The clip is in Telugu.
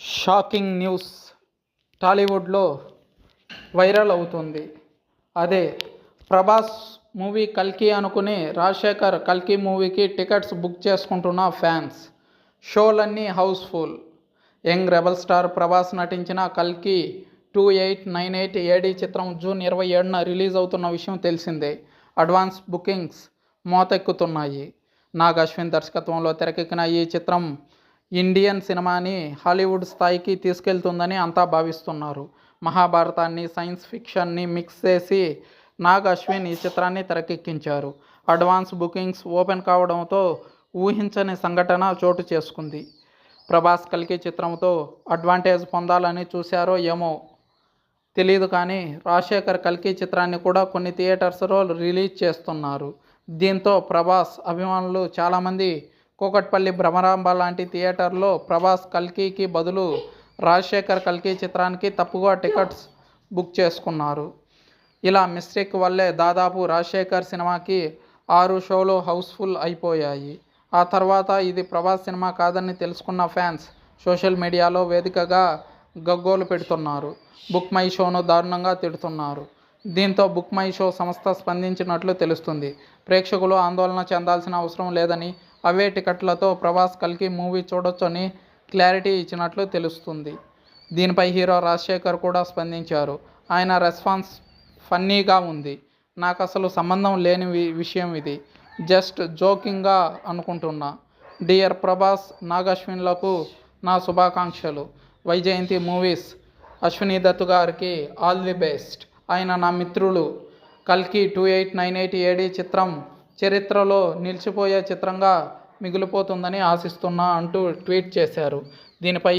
షాకింగ్ న్యూస్ టాలీవుడ్లో వైరల్ అవుతుంది. అదే ప్రభాస్ మూవీ కల్కి అనుకుని రాజశేఖర్ కల్కి మూవీకి టికెట్స్ బుక్ చేసుకుంటున్న fans. షోలన్నీ housefull. Young rebel star Prabhas నటించిన కల్కి two eight nine eight AD చిత్రం జూన్ ఇరవై ఏడున రిలీజ్ అవుతున్న విషయం తెలిసిందే. అడ్వాన్స్ బుకింగ్స్ మోతెక్కుతున్నాయి. నాగ్ అశ్విన్ దర్శకత్వంలో తెరకెక్కిన ఈ చిత్రం ఇండియన్ సినిమాని హాలీవుడ్ స్థాయికి తీసుకెళ్తుందని అంతా భావిస్తున్నారు. మహాభారతాన్ని సైన్స్ ఫిక్షన్ని మిక్స్ చేసి నాగ్ అశ్విన్ ఈ చిత్రాన్ని తెరకెక్కించారు. అడ్వాన్స్ బుకింగ్స్ ఓపెన్ కావడంతో ఊహించని సంఘటన చోటు చేసుకుంది. ప్రభాస్ కలికి చిత్రంతో అడ్వాంటేజ్ పొందాలని చూశారో ఏమో తెలియదు కానీ రాజశేఖర్ కల్కి చిత్రాన్ని కూడా కొన్ని థియేటర్స్లో రిలీజ్ చేస్తున్నారు. దీంతో ప్రభాస్ అభిమానులు చాలామంది కూకట్పల్లి భ్రమరాంబ లాంటి థియేటర్లో ప్రభాస్ కల్కికి బదులు రాజశేఖర్ కల్కి చిత్రానికి తప్పుగా టికెట్స్ బుక్ చేసుకున్నారు. ఇలా మిస్టేక్ వల్లే దాదాపు రాజశేఖర్ సినిమాకి ఆరు షోలు హౌస్ఫుల్ అయిపోయాయి. ఆ తర్వాత ఇది ప్రభాస్ సినిమా కాదని తెలుసుకున్న ఫ్యాన్స్ సోషల్ మీడియాలో వేదికగా గగ్గోలు పెడుతున్నారు. బుక్ మై షోను దారుణంగా తిడుతున్నారు. దీంతో బుక్ మై షో సంస్థ స్పందించినట్లు తెలుస్తుంది. ప్రేక్షకులు ఆందోళన చెందాల్సిన అవసరం లేదని అవే టికెట్లతో ప్రభాస్ కల్కి మూవీ చూడొచ్చని క్లారిటీ ఇచ్చినట్లు తెలుస్తుంది. దీనిపై హీరో రాజశేఖర్ కూడా స్పందించారు. ఆయన రెస్పాన్స్ ఫన్నీగా ఉంది. నాకు అసలు సంబంధం లేని వి- విషయం ఇది. జస్ట్ జోకింగ్గా అనుకుంటున్నా. డియర్ ప్రభాస్ నాగశ్విన్లకు నా శుభాకాంక్షలు. వైజయంతి మూవీస్ అశ్విని దత్తు గారికి ఆల్ ది బెస్ట్. ఆయన నా మిత్రులు. కల్కి two eight nine eight AD చిత్రం చరిత్రలో నిలిచిపోయే చిత్రంగా మిగిలిపోతుందని ఆశిస్తున్నా అంటూ ట్వీట్ చేశారు. దీనిపై